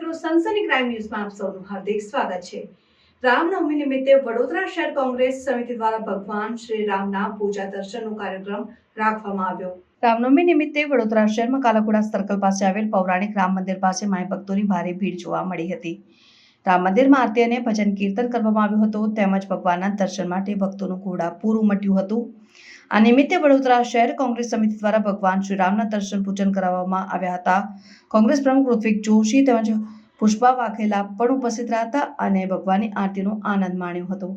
Prime ન્યૂઝમાં આપ સૌનું હાર્દિક સ્વાગત છે. રામનવમી નિમિત્તે વડોદરા શહેર કોંગ્રેસ સમિતિ દ્વારા ભગવાન શ્રી રામના પૂજા દર્શનનો કાર્યક્રમ રાખવામાં આવ્યો. રામનવમી નિમિત્તે વડોદરા શહેરમાં કાલાકુડા સર્કલ પાસે આવેલ પૌરાણિક રામ મંદિર પાસે માય ભક્તોની ભારે ભીડ જોવા મળી હતી. રામ મંદિરમાં આરતી અને ભજન કીર્તન કરવામાં આવ્યું હતું. તેમજ ભગવાનના દર્શન માટે ભક્તોનું ઘોડાપૂર ઉમટ્યું હતું. આ નિમિત્તે વડોદરા શહેર કોંગ્રેસ સમિતિ દ્વારા ભગવાન શ્રી રામના દર્શન પૂજન કરાવવામાં આવ્યા હતા. કોંગ્રેસ પ્રમુખ ઋત્વિક જોશી તેમજ પુષ્પા વાઘેલા પણ ઉપસ્થિત રહ્યા હતા અને ભગવાનની આરતીનો આનંદ માણ્યો હતો.